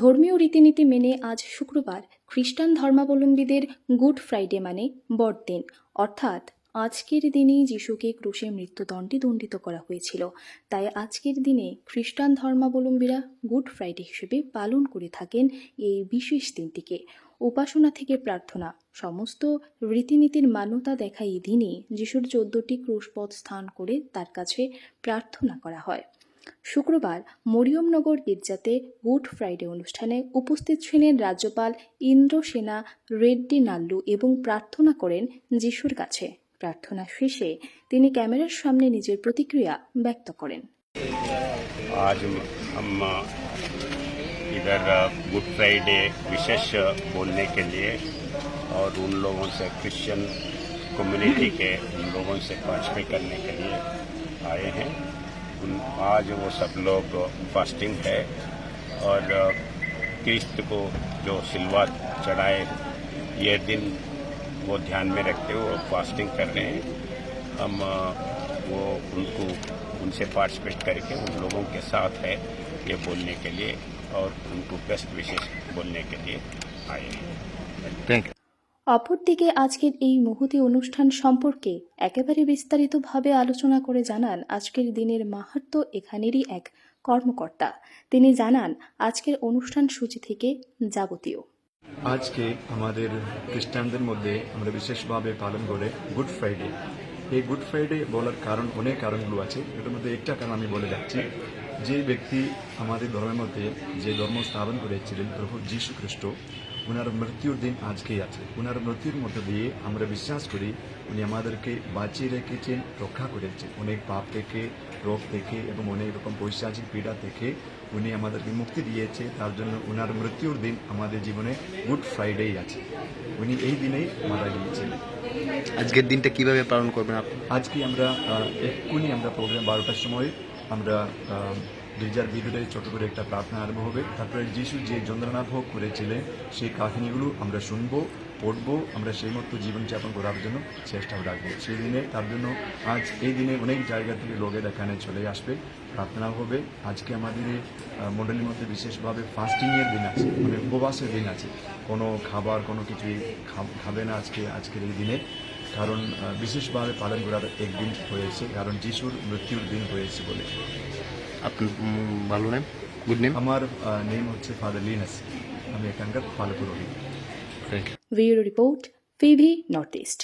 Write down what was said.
ধর্মীয় রীতিনীতি মেনে আজ শুক্রবার খ্রিস্টান ধর্মাবলম্বীদের গুড ফ্রাইডে মানে বড়দিন অর্থাৎ আজকের দিনেই যিশুকে ক্রুশে মৃত্যুদণ্ডে দণ্ডিত করা হয়েছিল। তাই আজকের দিনে খ্রিস্টান ধর্মাবলম্বীরা গুড ফ্রাইডে হিসেবে পালন করে থাকেন এই বিশেষ দিনটিকে। উপাসনা থেকে প্রার্থনা, সমস্ত রীতিনীতির মান্যতা দেখা এই দিনে যিশুর চোদ্দটি ক্রুশপথ স্থান করে তার কাছে প্রার্থনা করা হয়। শুক্রবার মরিয়মনগর গির্জাতে গুড ফ্রাইডে অনুষ্ঠানে উপস্থিত ছিলেন রাজ্যপাল ইন্দ্রসেনা রেড্ডি নাল্লু এবং প্রার্থনা করেন যিশুর কাছে প্রার্থনা শেষে তিনি ক্যামেরার সামনে নিজের প্রতিক্রিয়া ব্যক্ত করেন आज हम इधर गुड फ्राइडे विशेष बोलने के लिए और उन लोगों से क्रिश्चियन कम्युनिटी के उन लोगों से पार्टिसिपेट करने के लिए आए हैं उन आज वो सब लोग फास्टिंग है और क्रिस्त को जो सिलवा चढ़ाए, ये दिन वो ध्यान में रखते हुए फास्टिंग कर रहे हैं। हम वो उनको, उनसे पार्टिसिपेट करके उन लोगों के साथ है ये बोलने के लिए और उनको बेस्ट विशेष बोलने के लिए आए हैं। थैंक यू অপরদিকে আজকের এই মুহূর্তে অনুষ্ঠান সম্পর্কে একেবারে বিস্তারিতভাবে আলোচনা করে জানান আজকের দিনের মাহাত্ম্য এখানেরই এক কর্মকর্তা। তিনি জানান, আজকের অনুষ্ঠান সূচি থেকে যাবতীয়। আজকে আমাদের খ্রিস্টানদের মধ্যে আমরা বিশেষভাবে পালন করে গুড ফ্রাইডে। এই গুড ফ্রাইডে বলার কারণ, অনেক কারণগুলো আছে। এটার মধ্যে একটা কারণ আমি বলে যাচ্ছি। যে ব্যক্তি আমাদের ধর্মের মধ্যে যে ধর্ম স্থাপন করেছিলেন প্রভু যীশু খ্রিস্ট ওনার মৃত্যুর দিন আজকেই আছে। ওনার মৃত্যুর মধ্যে দিয়ে আমরা বিশ্বাস করি উনি আমাদেরকে বাঁচিয়ে রেখেছেন রক্ষা করেছেন। অনেক পাপ থেকে রোগ থেকে এবং অনেক রকম পৈশাচিক পীড়া থেকে উনি আমাদেরকে মুক্তি দিয়েছে। তার জন্য ওনার মৃত্যুর দিন আমাদের জীবনে গুড ফ্রাইডেই আছে। উনি এই দিনেই মারা গিয়েছিলেন আজকের দিনটা কীভাবে পালন করবেন আপনি? আজকে আমরা এক্ষুনি আমরা প্রোগ্রাম বারোটার সময় আমরা গির্জার ভিতরে ছোট করে একটা প্রার্থনা আরম্ভ হবে। তারপরে যিশু যে যন্ত্রণা ভোগ করেছিলেন, সেই কাহিনীগুলো আমরা শুনব, পড়ব, আমরা সেই মতো জীবনযাপন করার জন্য চেষ্টা রাখব। সেই দিনে, তার জন্য আজ এই দিনে অনেক জায়গা থেকে লোকের এখানে চলে আসবে প্রার্থনা হবে। আজকে আমাদের মণ্ডলীর মধ্যে বিশেষভাবে ফাস্টিংয়ের দিন আছে মানে উপবাসের দিন আছে। কোনো খাবার, কোনো কিছুই খাবে না আজকে, আজকের এই দিনে। কারণ বিশেষভাবে পালন করার একদিন হয়েছে, কারণ যিশুর মৃত্যুর দিন হয়েছে বলে। আপনার ভালো নেম গুড নেম আমার নেম হচ্ছে ফাদার লিনাস আমি এখানকার you bureau report PV North East